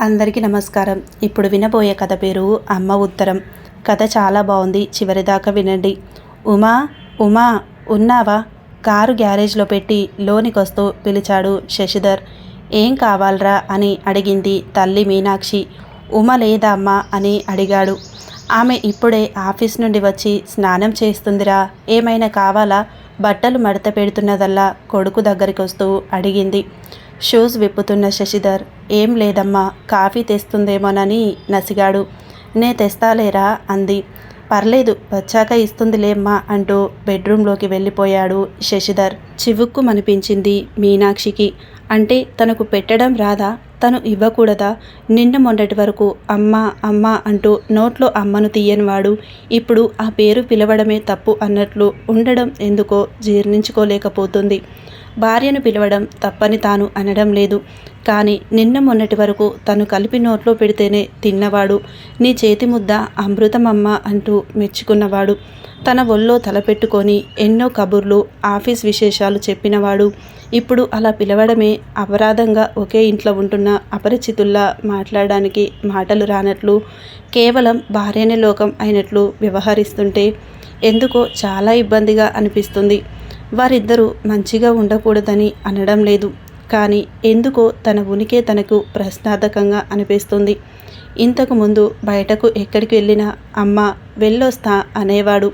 అందరికీ నమస్కారం. ఇప్పుడు వినబోయే కథ పేరు అమ్మ ఉత్తరం. కథ చాలా బాగుంది. చివరిదాకా వినండి. ఉమా ఉమా ఉన్నావా? కారు గ్యారేజ్లో పెట్టి లోనికొస్తూ పిలిచాడు శశిధర్. ఏం కావాలరా? అని అడిగింది తల్లి మీనాక్షి. ఉమ లేదా అమ్మా? అని అడిగాడు. ఆమె ఇప్పుడే ఆఫీస్ నుండి వచ్చి స్నానం చేస్తుందిరా. ఏమైనా కావాలా? బట్టలు మడత పెడుతున్నదల్లా కొడుకు దగ్గరికి వస్తూ అడిగింది. షూస్ విప్పుతున్న శశిధర్ ఏం లేదమ్మా కాఫీ తెస్తుందేమోనని నసిగాడు. నే తెస్తాలేరా? అంది. పర్లేదు వచ్చాక ఇస్తుందిలేమ్మా అంటూ బెడ్రూమ్లోకి వెళ్ళిపోయాడు శశిధర్. చివుక్కుమనిపించింది మీనాక్షికి. అంటే తనకు పెట్టడం రాదా? తను ఇవ్వకూడదా? నిన్న మొన్నటి వరకు అమ్మ అమ్మ అంటూ నోట్లో అమ్మను తీయనివాడు. ఇప్పుడు ఆ పేరు పిలవడమే తప్పు అన్నట్లు ఉండడం ఎందుకో జీర్ణించుకోలేకపోతుంది. భార్యను పిలవడం తప్పని తాను అనడం లేదు. కానీ నిన్న మొన్నటి వరకు తను కలిపి నోట్లో పెడితేనే తిన్నవాడు. నీ చేతి ముద్ద అమృతమమ్మ అంటూ మెచ్చుకున్నవాడు. తన ఒళ్ళో తలపెట్టుకొని ఎన్నో కబుర్లు ఆఫీస్ విశేషాలు చెప్పినవాడు. ఇప్పుడు అలా పిలవడమే అపరాధంగా ఒకే ఇంట్లో ఉంటున్న అపరిచితుల్లా మాట్లాడడానికి మాటలు రానట్లు కేవలం భార్యనే లోకం అయినట్లు వ్యవహరిస్తుంటే ఎందుకో చాలా ఇబ్బందిగా అనిపిస్తుంది. వారిద్దరూ మంచిగా ఉండకూడదని అనడం లేదు. కానీ ఎందుకో తన ఉనికే తనకు ప్రశ్నార్థకంగా అనిపిస్తుంది. ఇంతకుముందు బయటకు ఎక్కడికి వెళ్ళినా అమ్మ వెళ్ళొస్తా అనేవాడు.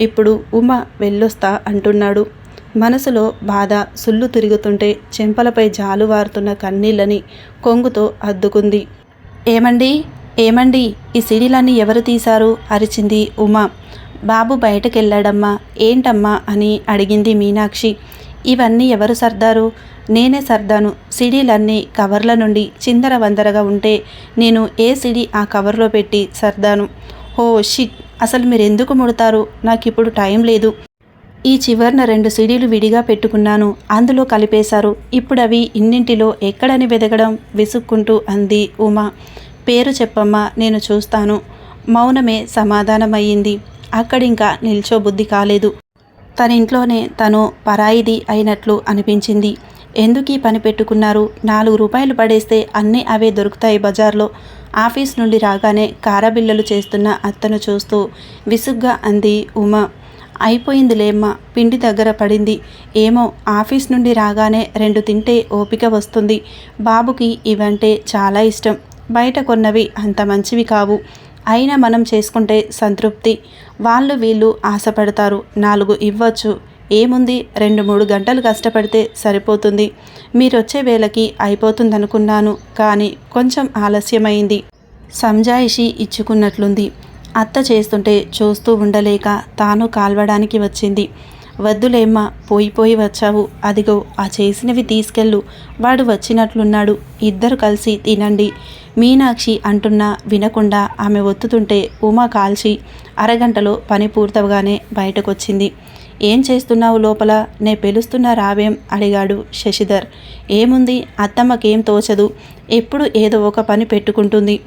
ఇప్పుడు ఉమ వెళ్ళొస్తా అంటున్నాడు. మనసులో బాధ సుళ్ళు తిరుగుతుంటే చెంపలపై జాలువారుతున్న కన్నీళ్ళని కొంగుతో అద్దుకుంది. ఏమండి? ఏమండి? ఈ సిడీలన్నీ ఎవరు తీశారు? అరిచింది ఉమ. బాబు బయటకెళ్ళాడమ్మా ఏంటమ్మా అని అడిగింది మీనాక్షి. ఇవన్నీ ఎవరు సర్దారు? నేనే సర్దాను. సిడీలన్నీ కవర్ల నుండి చిందర వందరగా ఉంటే నేను ఏ సిడీ ఆ కవర్లో పెట్టి సర్దాను? ఓ షిట్ అసలు మీరు ఎందుకు ముడతారు? నాకు ఇప్పుడు టైం లేదు. ఈ చివరిన రెండు సిడీలు విడిగా పెట్టుకున్నాను. అందులో కలిపేశారు. ఇప్పుడు అవి ఇన్నింటిలో ఎక్కడని వెదగడం విసుక్కుంటూ అంది ఉమా. పేరు చెప్పమ్మా నేను చూస్తాను. మౌనమే సమాధానమయ్యింది. అక్కడింకా నిల్చోబుద్ధి కాలేదు. తన ఇంట్లోనే తను పరాయిది అయినట్లు అనిపించింది. ఎందుకు ఈ పని పెట్టుకున్నారు? నాలుగు రూపాయలు పడేస్తే అన్నీ అవే దొరుకుతాయి బజార్లో. ఆఫీస్ నుండి రాగానే కారబిల్లలు చేస్తున్న అత్తను చూస్తూ విసుగ్గా అంది ఉమ. అయిపోయిందిలేమ్మా పిండి దగ్గర పడింది. ఏమో ఆఫీస్ నుండి రాగానే రెండు తింటే ఓపిక వస్తుంది. బాబుకి ఇవంటే చాలా ఇష్టం. బయట కొన్నవి అంత మంచివి కావు. అయినా మనం చేసుకుంటే సంతృప్తి. వాళ్ళు వీళ్ళు ఆశపడతారు. నాలుగు ఇవ్వచ్చు. ఏముంది? రెండు మూడు గంటలు కష్టపడితే సరిపోతుంది. మీరొచ్చే వేళకి అయిపోతుందనుకున్నాను కానీ కొంచెం ఆలస్యమైంది. సంజాయిషి ఇచ్చుకున్నట్లుంది. అత్త చేస్తుంటే చూస్తూ ఉండలేక తాను కాల్వడానికి వచ్చింది. వద్దులేమ్మా పోయి పోయి వచ్చావు. అదిగో ఆ చేసినవి తీసుకెళ్ళు. వాడు వచ్చినట్లున్నాడు. ఇద్దరు కలిసి తినండి. మీనాక్షి అంటున్నా వినకుండా ఆమె ఒత్తుతుంటే ఉమా కాల్చి అరగంటలో పని పూర్తవగానే బయటకొచ్చింది. ఏం చేస్తున్నావు లోపల? నే పిలుస్తున్నా రావేం? అడిగాడు శశిధర్. ఏముంది? అత్తమ్మకేం తోచదు. ఎప్పుడు ఏదో ఒక పని పెట్టుకుంటుంది.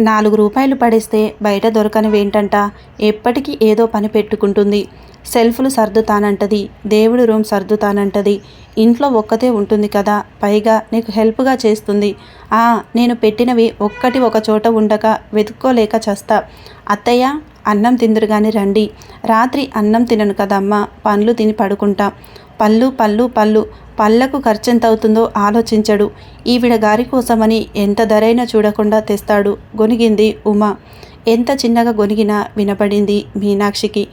నాలుగు రూపాయలు పడేస్తే బయట దొరకనివేంటంట? ఎప్పటికీ ఏదో పని పెట్టుకుంటుంది. సెల్ఫ్లు సర్దుతానంటది. దేవుడి రూమ్ సర్దుతానంటది. ఇంట్లో ఒక్కతే ఉంటుంది కదా. పైగా నీకు హెల్ప్గా చేస్తుంది. ఆ నేను పెట్టినవి ఒక్కటి ఒక చోట ఉండక వెతుక్కోలేక చస్తా. అత్తయ్య అన్నం తిందురు కానీ రండి. రాత్రి అన్నం తినను కదమ్మా. పండ్లు తిని పడుకుంటా. పళ్ళు పళ్ళు పళ్ళు పళ్ళకు ఖర్చెంత అవుతుందో ఆలోచించడు. ఈవిడ గారి కోసమని ఎంత ధరైనా చూడకుండా తెస్తాడు గొనిగింది ఉమ. ఎంత చిన్నగా గొనిగినా వినపడింది మీనాక్షికి.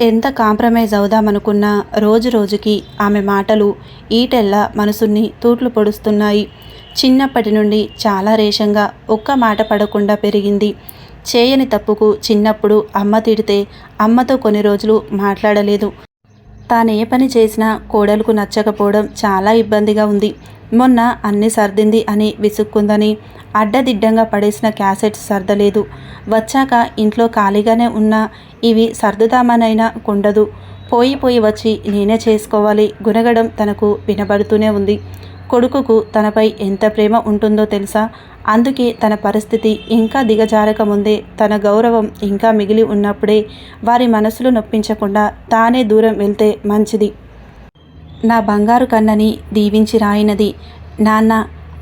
ఎంత కాంప్రమైజ్ అవుదామనుకున్నా రోజు రోజుకి ఆమె మాటలు ఈటెల్లా మనసుని తూట్లు పొడుస్తున్నాయి. చిన్నప్పటి నుండి చాలా రేషంగా ఒక్క మాట పడకుండా పెరిగింది. చేయని తప్పుకు చిన్నప్పుడు అమ్మ తిడితే అమ్మతో కొన్ని రోజులు మాట్లాడలేదు. తాను ఏ పని చేసినా కోడలకు నచ్చకపోవడం చాలా ఇబ్బందిగా ఉంది. మొన్న అన్ని సర్దింది అని విసుక్కుందని అడ్డదిడ్డంగా పడేసిన క్యాసెట్స్ సర్దలేదు. వచ్చాక ఇంట్లో ఖాళీగానే ఉన్న ఇవి సర్దుదామనైనా కుండదు. పోయి పోయి వచ్చి నేనే చేసుకోవాలి గునగడం తనకు వినబడుతూనే ఉంది. కొడుకుకు తనపై ఎంత ప్రేమ ఉంటుందో తెలుసా? అందుకే తన పరిస్థితి ఇంకా దిగజారక ముందే తన గౌరవం ఇంకా మిగిలి ఉన్నప్పుడే వారి మనసులు నొప్పించకుండా తానే దూరం వెళ్తే మంచిది. నా బంగారు కన్నని దీవించి రాయినది. నాన్న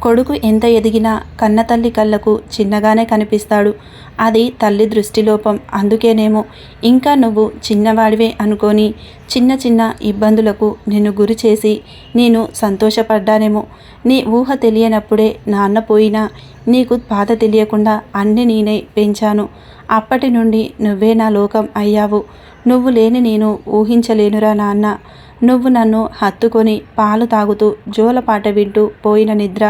కొడుకు ఎంత ఎదిగినా కన్నతల్లి కళ్ళకు చిన్నగానే కనిపిస్తాడు. అది తల్లి దృష్టిలోపం అందుకేనేమో ఇంకా నువ్వు చిన్నవాడివే అనుకొని చిన్న చిన్న ఇబ్బందులకు నిన్ను గురి చేసి నేను సంతోషపడ్డానేమో. నీ ఊహ తెలియనప్పుడే నాన్న పోయినా నీకు బాధ తెలియకుండా అన్ని నేనే పెంచాను. అప్పటి నుండి నువ్వే నా లోకం అయ్యావు. నువ్వు లేని నేను ఊహించలేనురా నాన్న. నువ్వు నన్ను హత్తుకొని పాలు తాగుతూ జోలపాట వింటూ పోయిన నిద్ర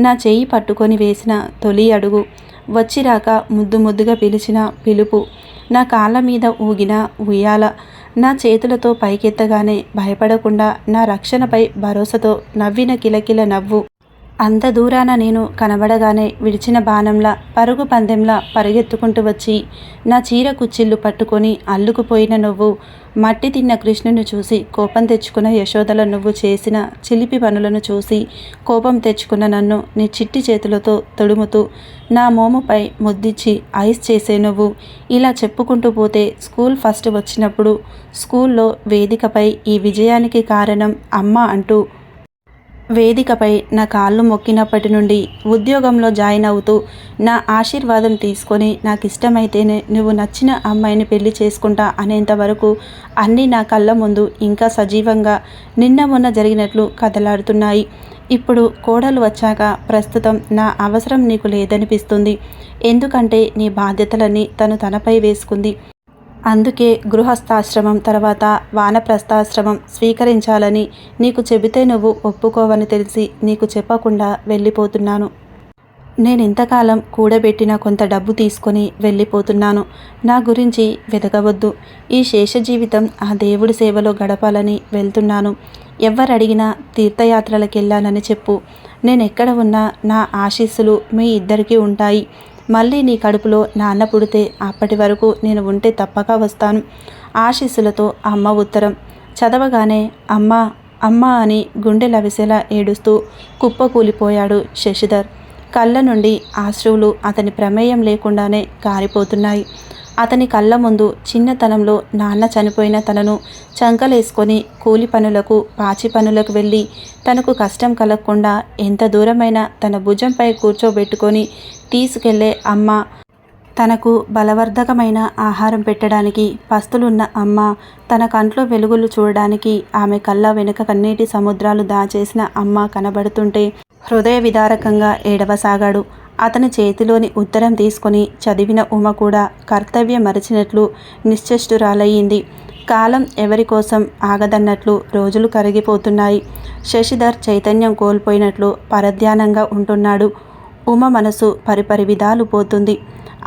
నా చెయ్యి పట్టుకొని వేసిన తొలి అడుగు. వచ్చిరాక ముద్దు ముద్దుగా పిలిచిన పిలుపు. నా కాళ్ళ మీద ఊగిన ఉయ్యాల. నా చేతులతో పైకెత్తగానే భయపడకుండా నా రక్షణపై భరోసాతో నవ్విన కిలకిల నవ్వు. అంత దూరాన నేను కనబడగానే విడిచిన బాణంలా పరుగు పందెంలా పరిగెత్తుకుంటూ వచ్చి నా చీర కుచ్చిళ్ళు పట్టుకొని అల్లుకుపోయిన నువ్వు. మట్టి తిన్న కృష్ణుని చూసి కోపం తెచ్చుకున్న యశోదల నువ్వు చేసిన చిలిపి పనులను చూసి కోపం తెచ్చుకున్న నన్ను నీ చిట్టి చేతులతో తొడుముతూ నా మోముపై ముద్దిచ్చి ఐస్ చేసే నువ్వు. ఇలా చెప్పుకుంటూ పోతే స్కూల్ ఫస్ట్ వచ్చినప్పుడు స్కూల్లో వేదికపై ఈ విజయానికి కారణం అమ్మ అంటూ వేదికపై నా కాళ్ళు మొక్కినప్పటి నుండి ఉద్యోగంలో జాయిన్ అవుతూ నా ఆశీర్వాదం తీసుకొని నాకు ఇష్టమైతేనే నువ్వు నచ్చిన అమ్మాయిని పెళ్ళి చేసుకుంటా అనేంత వరకు అన్నీ నా కళ్ళ ముందు ఇంకా సజీవంగా నిన్న మొన్న జరిగినట్లు కదలాడుతున్నాయి. ఇప్పుడు కోడలు వచ్చాక ప్రస్తుతం నా అవసరం నీకు లేదనిపిస్తుంది. ఎందుకంటే నీ బాధ్యతలన్నీ తను తనపై వేసుకుంది. అందుకే గృహస్థాశ్రమం తర్వాత వానప్రస్థాశ్రమం స్వీకరించాలని నీకు చెబితే నువ్వు ఒప్పుకోవని తెలిసి నీకు చెప్పకుండా వెళ్ళిపోతున్నాను. నేను ఇంతకాలం కూడబెట్టిన కొంత డబ్బు తీసుకొని వెళ్ళిపోతున్నాను. నా గురించి వెతకవద్దు ఈ శేష జీవితం ఆ దేవుడి సేవలో గడపాలని వెళ్తున్నాను. ఎవరడిగినా తీర్థయాత్రలకు వెళ్ళానని చెప్పు. నేను ఎక్కడ ఉన్నా నా ఆశీస్సులు మీ ఇద్దరికీ ఉంటాయి. మళ్ళీ నీ కడుపులో నాన్న పుడితే అప్పటి వరకు నేను ఉంటే తప్పక వస్తాను. ఆశీస్సులతో అమ్మ ఉత్తరం. చదవగానే అమ్మ అమ్మ అని గుండె లవిసేలా ఏడుస్తూ కుప్పకూలిపోయాడు శశిధర్. కళ్ళ నుండి ఆశ్రువులు అతని ప్రమేయం లేకుండానే కారిపోతున్నాయి అతని కళ్ళ ముందు చిన్నతనంలో నాన్న చనిపోయిన తనను చంకలేసుకొని కూలి పనులకు పాచి పనులకు వెళ్ళి తనకు కష్టం కలగకుండా ఎంత దూరమైనా తన భుజంపై కూర్చోబెట్టుకొని తీసుకెళ్ళే అమ్మ. తనకు బలవర్ధకమైన ఆహారం పెట్టడానికి పస్తులున్న అమ్మ తన కంట్లో వెలుగులు చూడడానికి ఆమె కళ్ళ వెనుక కన్నీటి సముద్రాలు దాచేసిన అమ్మ కనబడుతుంటే హృదయ విదారకంగా ఏడవసాగాడు. అతని చేతిలోని ఉత్తరం తీసుకొని చదివిన ఉమ కూడా కర్తవ్యం మరిచినట్లు నిశ్చష్టురాలయ్యింది. కాలం ఎవరి కోసం ఆగదన్నట్లు రోజులు కరిగిపోతున్నాయి. శశిధర్ చైతన్యం కోల్పోయినట్లు పరధ్యానంగా ఉంటున్నాడు. ఉమ మనసు పరిపరి విధాలు పోతుంది.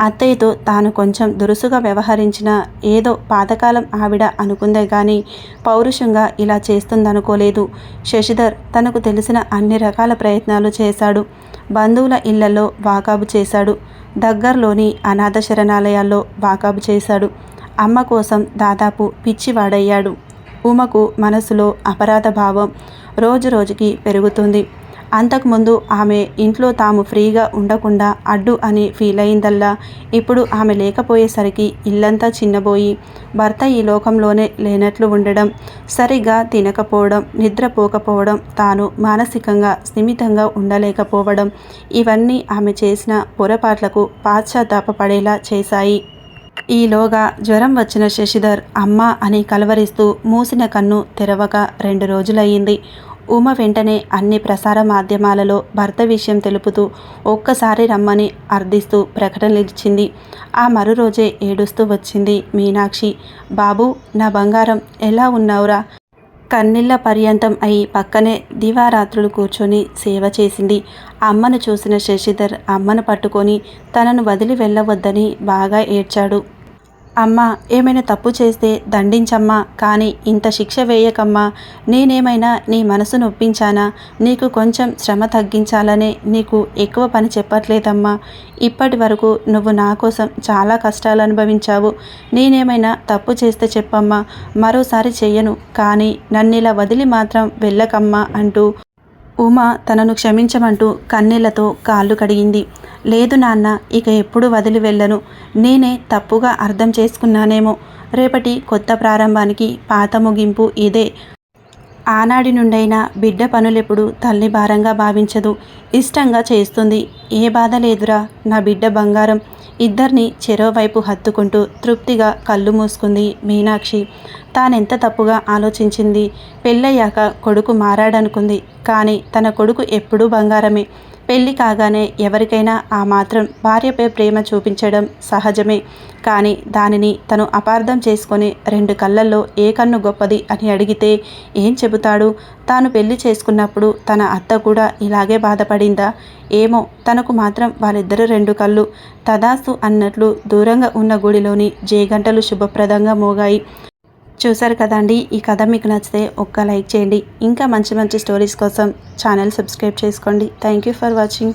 అత్తయ్యతో తాను కొంచెం దురుసుగా వ్యవహరించిన ఏదో పాతకాలం ఆవిడ అనుకుందే కానీ పౌరుషంగా ఇలా చేస్తుందనుకోలేదు. శశిధర్ తనకు తెలిసిన అన్ని రకాల ప్రయత్నాలు చేశాడు. బంధువుల ఇళ్ళలో వాకాబు చేశాడు. దగ్గరలోని అనాథ శరణాలయాల్లో వాకాబు చేశాడు. అమ్మ కోసం దాదాపు పిచ్చివాడయ్యాడు. ఉమకు మనసులో అపరాధ భావం రోజు రోజుకి పెరుగుతుంది. అంతకుముందు ఆమె ఇంట్లో తాము ఫ్రీగా ఉండకుండా అడ్డు అని ఫీల్ అయిందల్లా. ఇప్పుడు ఆమె లేకపోయేసరికి ఇల్లంతా చిన్నబోయి భర్త ఈ లోకంలోనే లేనట్లు ఉండడం సరిగా తినకపోవడం నిద్రపోకపోవడం తాను మానసికంగా స్థిమితంగా ఉండలేకపోవడం ఇవన్నీ ఆమె చేసిన పొరపాట్లకు పాశ్చాత్తాపపడేలా చేశాయి. ఈలోగా జ్వరం వచ్చిన శశిధర్ అమ్మ అని కలవరిస్తూ మూసిన కన్ను తెరవక రెండు రోజులయ్యింది. ఉమ వెంటనే అన్ని ప్రసార మాధ్యమాలలో భర్త విషయం తెలుపుతూ ఒక్కసారి రమ్మని అర్థిస్తూ ప్రకటనలు ఇచ్చింది ఆ మరో రోజే ఏడుస్తూ వచ్చింది మీనాక్షి. బాబు నా బంగారం ఎలా ఉన్నావురా? కన్నీళ్ళ పర్యంతం అయి పక్కనే దివారాత్రులు కూర్చొని సేవ చేసింది. అమ్మను చూసిన శశిధర్ అమ్మను పట్టుకొని తనను వదిలి వెళ్ళవద్దని బాగా ఏడ్చాడు. అమ్మా ఏమైనా తప్పు చేస్తే దండించమ్మా కానీ ఇంత శిక్ష వేయకమ్మా. నేనేమైనా నీ మనసు నొప్పించానా? నీకు కొంచెం శ్రమ తగ్గించాలనే నీకు ఎక్కువ పని చెప్పట్లేదమ్మా. ఇప్పటి వరకు నువ్వు నా కోసం చాలా కష్టాలు అనుభవించావు. నేనేమైనా తప్పు చేస్తే చెప్పమ్మా. మరోసారి చెయ్యను కానీ నన్ను ఇలా వదిలి మాత్రం వెళ్ళకమ్మా అంటూ ఉమ తనను క్షమించమంటూ కన్నీళ్ళతో కాళ్ళు కడిగింది. లేదు నాన్న ఇక ఎప్పుడు వదిలి వెళ్ళను. నేనే తప్పుగా అర్థం చేసుకున్నానేమో. రేపటి కొత్త ప్రారంభానికి పాత ముగింపు ఇదే. ఆనాడి నుండైనా బిడ్డ పనులెప్పుడు తల్లి భారంగా భావించదు. ఇష్టంగా చేస్తుంది. ఏ బాధ లేదురా నా బిడ్డ బంగారం. ఇద్దరిని చెరోవైపు హత్తుకుంటూ తృప్తిగా కళ్ళు మూసుకుంది మీనాక్షి. తానెంత తప్పుగా ఆలోచించింది? పెళ్ళయ్యాక కొడుకు మారాడనుకుంది. కానీ తన కొడుకు ఎప్పుడూ బంగారమే. పెళ్ళి కాగానే ఎవరికైనా ఆ మాత్రం భార్యపై ప్రేమ చూపించడం సహజమే. కానీ దానిని తను అపార్థం చేసుకొని రెండు కళ్ళల్లో ఏ కన్ను గొప్పది అని అడిగితే ఏం చెబుతాడు? తాను పెళ్ళి చేసుకున్నప్పుడు తన అత్త కూడా ఇలాగే బాధపడిందా? ఏమో తనకు మాత్రం వాళ్ళిద్దరు రెండు కళ్ళు. తదాస్తు అన్నట్లు దూరంగా ఉన్న గుడిలోని జేగంటలు శుభప్రదంగా మోగాయి. చూసారు కదండి. ఈ కథ మీకు నచ్చితే ఒక్క లైక్ చేయండి. ఇంకా మంచి మంచి స్టోరీస్ కోసం ఛానల్ సబ్స్క్రైబ్ చేసుకోండి. Thank you for watching.